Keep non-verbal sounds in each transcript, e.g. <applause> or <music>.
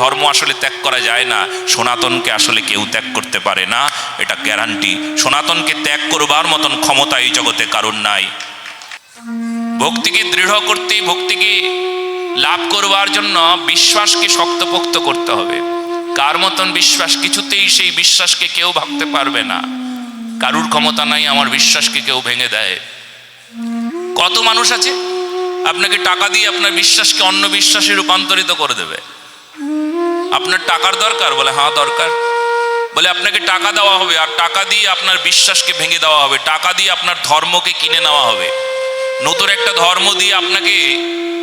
ধর্ম আসলে ত্যাগ করা যায় না, সনাতনকে আসলে কেউ ত্যাগ করতে পারে না, এটা গ্যারান্টি সনাতনকে ত্যাগ করবার মতন ক্ষমতা এই জগতে কারণ নাই। ভক্তিকে দৃঢ় করতে, ভক্তিকে লাভ করবার জন্য বিশ্বাসকে শক্তপোক্ত করতে হবে। কার মতন বিশ্বাস? কিছুতেই সেই বিশ্বাসকে কেউ ভাবতে পারবে না। কারুর ক্ষমতা নাই, আমার বিশ্বাসকে কেউ ভেঙে দেয়। কত মানুষ আছে? আপনাকে টাকা দিয়ে আপনার বিশ্বাসকে অন্য বিশ্বাসে রূপান্তরিত করে দেবে। আপনার টাকার দরকার? বলে হ্যাঁ দরকার। বলে, আপনাকে টাকা দেওয়া হবে আর টাকা দিয়ে আপনার বিশ্বাসকে ভেঙে দেওয়া হবে। টাকা দিয়ে আপনার ধর্মকে কিনে নেওয়া হবে। নতুন একটা ধর্ম দিয়ে আপনাকে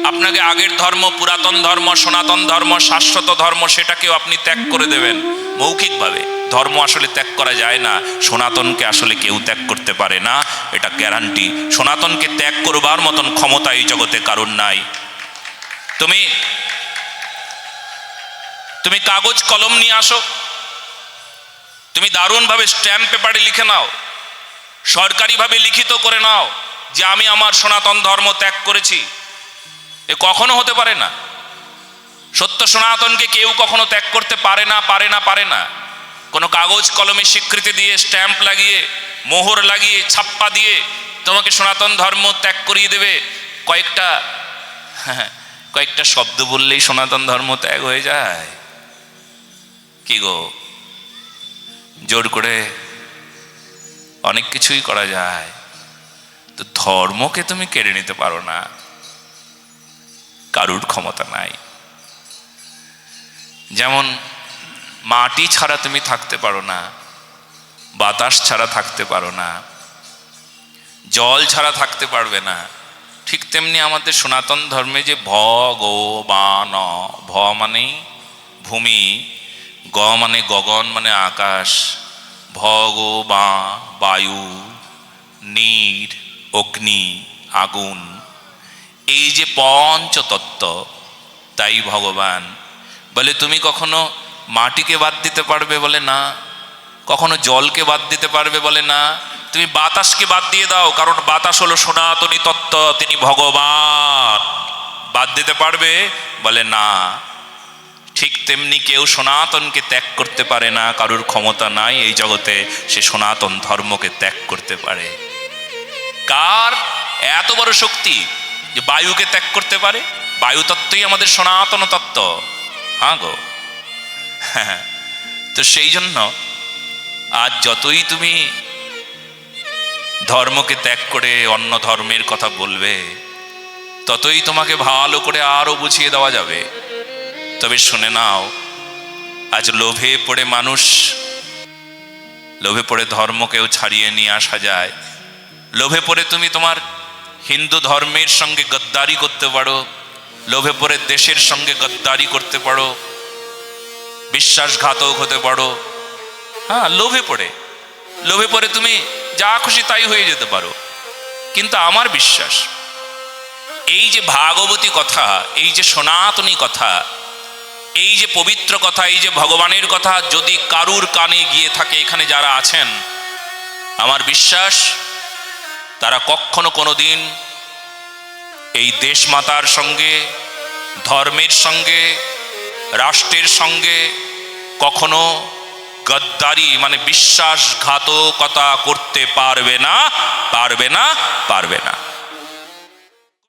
আপনাকে আগের ধর্ম, পুরাতন ধর্ম, সনাতন ধর্ম, শাশ্বত ধর্ম, সেটাকেও আপনি ত্যাগ করে দেবেন মৌখিকভাবে। ধর্ম আসলে ত্যাগ করা যায় না। সনাতনকে আসলে কেউ ত্যাগ করতে পারে না। এটা গ্যারান্টি সনাতনকে ত্যাগ করবার মতন ক্ষমতা এই জগতে কারণ নাই। তুমি তুমি কাগজ কলম নিয়ে আসো। তুমি দারুণভাবে স্ট্যাম্প পেপারে লিখে নাও। সরকারিভাবে লিখিত করে নাও যে আমি আমার সনাতন ধর্ম ত্যাগ করেছি। এ কখনো হতে পারে না। সত্য সনাতনকে কেউ কখনো ত্যাগ করতে পারে না পারে না পারে না। কোনো কাগজ কলমে স্বীকৃতি দিয়ে স্ট্যাম্প লাগিয়ে, মোহর লাগিয়ে, ছাপ্পা দিয়ে তোমাকে সনাতন ধর্ম ত্যাগ করিয়ে দেবে। কয়েকটা কয়েকটা শব্দ বললেই সনাতন ধর্ম ত্যাগ হয়ে যায়। কি গো? জোর করে অনেক কিছুই করা যায়। তো ধর্মকে তুমি কেড়ে নিতে পারো না। কারুর ক্ষমতা নাই। যেমন মাটি ছাড়া তুমি থাকতে পারো না, বাতাস ছাড়া থাকতে পারো না, জল ছাড়া থাকতে পারবে না। ঠিক তেমনি আমাদের সনাতন ধর্মে যে ভ গো বা ন, ভ মানে ভূমি গ মানে গগন মানে আকাশ। ভ গো বা, বায়ু, নীর, অগ্নি, আগুন। এই যে পঞ্চতত্ত্ব, তাই ভগবান বলে, তুমি কখনো মাটিকে বাদ দিতে পারবে বলে না? কখনো জলকে বাদ দিতে পারবে বলে না? তুমি বাতাসকে বাদ দিয়ে দাও, কারণ বাতাস হলো সনাতনী তত্ত্ব, তিনি ভগবান। বাদ দিতে পারবে বলে না। ঠিক তেমনি কেউ সনাতনকে ত্যাগ করতে পারে না, কারুর ক্ষমতা নাই এই জগতে, সে সনাতন ধর্মকে ত্যাগ করতে পারে। কার এত বড় শক্তি যে বায়ুকে ত্যাগ করতে পারে? বায়ু তত্ত্বই আমাদের সনাতন তত্ত্ব। হ্যাঁ গো। হ্যাঁ <laughs> তো সেই জন্য আজ যতই তুমি ধর্মকে ত্যাগ করে অন্য ধর্মের কথা বলবে, ততই তোমাকে ভালো করে আরও বুঝিয়ে দেওয়া যাবে। তবে শুনে নাও, আজ লোভে পড়ে মানুষ, লোভে পড়ে ধর্মকেও ছাড়িয়ে নিয়ে আসা যায়। লোভে পড়ে তুমি তোমার হিন্দু ধর্মের সঙ্গে গদ্দারি করতে পারো, লোভে পড়ে দেশের সঙ্গে গদ্দারি করতে পারো, বিশ্বাসঘাতক হতে পারো। হ্যাঁ লোভে পড়ে। লোভে পড়ে তুমি যা খুশি তাই হয়ে যেতে পারো। কিন্তু আমার বিশ্বাস, এই যে ভাগবতী কথা, এই যে সনাতনী কথা এই যে পবিত্র কথা, এই যে ভগবানের কথা যদি কারুর কানে গিয়ে থাকে এখানে যারা আছেন, আমার বিশ্বাস তারা কখনো কোনো দিন এই দেশমাতার সঙ্গে, ধর্মের সঙ্গে, রাষ্ট্রের সঙ্গে কখনো গদ্দারি মানে বিশ্বাসঘাতকতা করতে পারবে না পারবে না পারবে না।